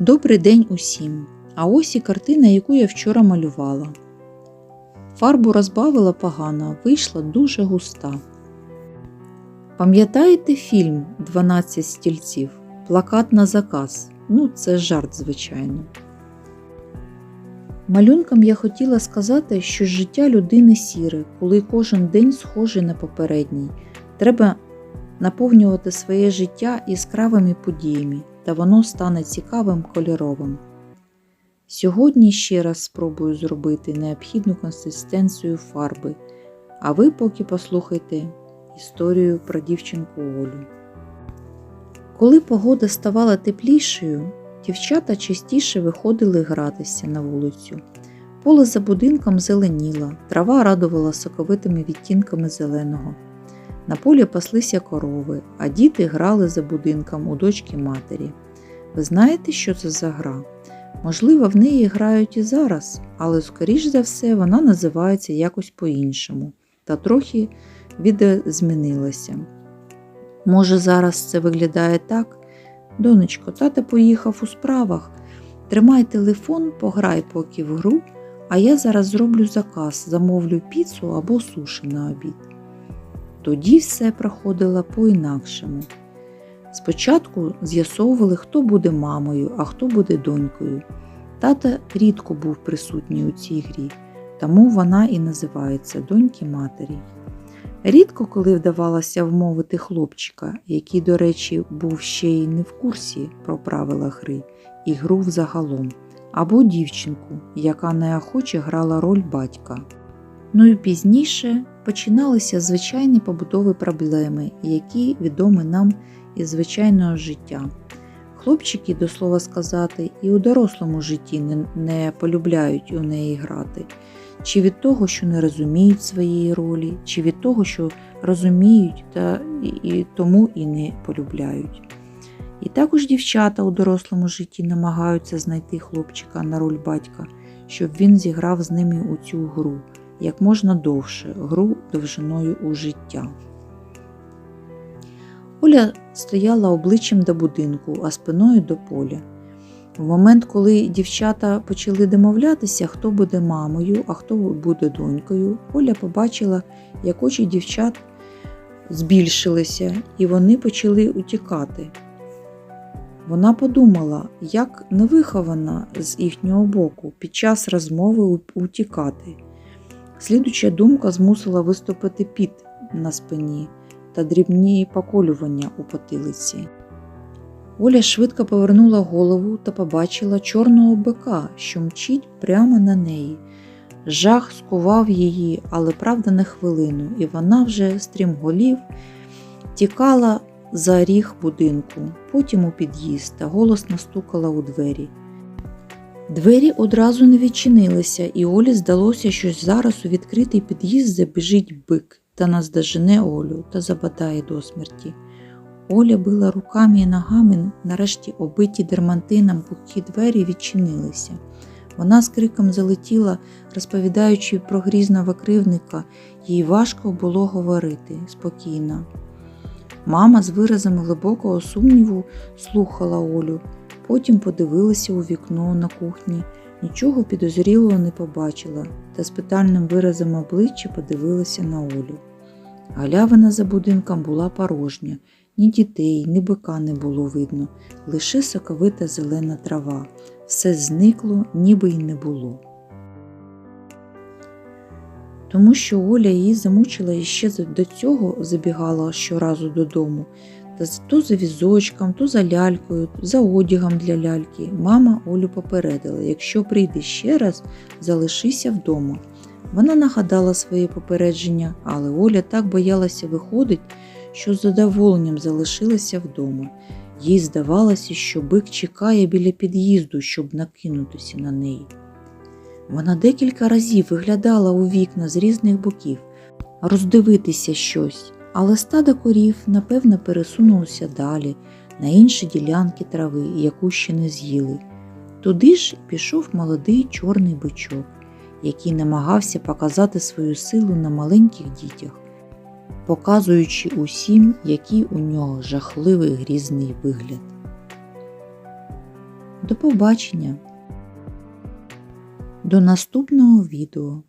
Добрий день усім! А ось і картина, яку я вчора малювала. Фарбу розбавила погано, вийшла дуже густа. Пам'ятаєте фільм «12 стільців? Плакат на заказ. Ну, це жарт, звичайно. Малюнкам я хотіла сказати, що життя людини сіре, коли кожен день схожий на попередній. Треба наповнювати своє життя яскравими подіями, та воно стане цікавим кольоровим. Сьогодні ще раз спробую зробити необхідну консистенцію фарби, а ви поки послухайте історію про дівчинку Олю. Коли погода ставала теплішою, дівчата частіше виходили гратися на вулицю. Поле за будинком зеленіло, трава радувала соковитими відтінками зеленого. На полі паслися корови, а діти грали за будинком у дочки матері. Ви знаєте, що це за гра? Можливо, в неї грають і зараз, але, скоріш за все, вона називається якось по-іншому та трохи відозмінилася. Може, зараз це виглядає так? Донечко, тата поїхав у справах. Тримай телефон, пограй поки в гру, а я зараз зроблю заказ, замовлю піцу або суші на обід. Тоді все проходило по-інакшому. Спочатку з'ясовували, хто буде мамою, а хто буде донькою. Тата рідко був присутній у цій грі, тому вона і називається доньки матері. Рідко коли вдавалося вмовити хлопчика, який, до речі, був ще й не в курсі про правила гри і гру взагалом, або дівчинку, яка неохоче грала роль батька. Ну і пізніше починалися звичайні побутові проблеми, які відомі нам із звичайного життя. Хлопчики, до слова сказати, і у дорослому житті не, не полюбляють у неї грати, чи від того, що не розуміють своєї ролі, чи від того, що розуміють та і, тому і не полюбляють. І також дівчата у дорослому житті намагаються знайти хлопчика на роль батька, щоб він зіграв з ними у цю гру як можна довше, гру довжиною у життя. Оля стояла обличчям до будинку, а спиною до поля. В момент, коли дівчата почали домовлятися, хто буде мамою, а хто буде донькою, Оля побачила, як очі дівчат збільшилися, і вони почали утікати. Вона подумала, як невихована з їхнього боку під час розмови утікати. Слідуча думка змусила виступити піт на спині та дрібні поколювання у потилиці. Оля швидко повернула голову та побачила чорного бика, що мчить прямо на неї. Жах скував її, але правда не хвилину, і вона вже стрімголів тікала за ріг будинку, потім у під'їзд та голосно стукала у двері. Двері одразу не відчинилися, і Олі здалося, що зараз у відкритий під'їзд забіжить бик та наздожене Олю та забадає до смерті. Оля била руками і ногами, нарешті обиті дермантином пухкі двері відчинилися. Вона з криком залетіла, розповідаючи про грізного кривника, їй важко було говорити спокійно. Мама з виразом глибокого сумніву слухала Олю, потім подивилася у вікно на кухні, нічого підозрілого не побачила та з питальним виразом обличчя подивилася на Олю. Галявина за будинком була порожня, ні дітей, ні бика не було видно, лише соковита зелена трава. Все зникло, ніби й не було. Тому що Оля її замучила і ще до цього забігала щоразу додому, то за візочком, то за лялькою, за одягом для ляльки. Мама Олю попередила, якщо прийде ще раз, залишися вдома. Вона нагадала своє попередження, але Оля так боялася виходить, що з задоволенням залишилася вдома. Їй здавалося, що бик чекає біля під'їзду, щоб накинутися на неї. Вона декілька разів виглядала у вікна з різних боків, роздивитися щось, але стадо корів, напевно, пересунулося далі, на інші ділянки трави, яку ще не з'їли. Туди ж пішов молодий чорний бичок, який намагався показати свою силу на маленьких дітях, показуючи усім, який у нього жахливий грізний вигляд. До побачення! До наступного відео!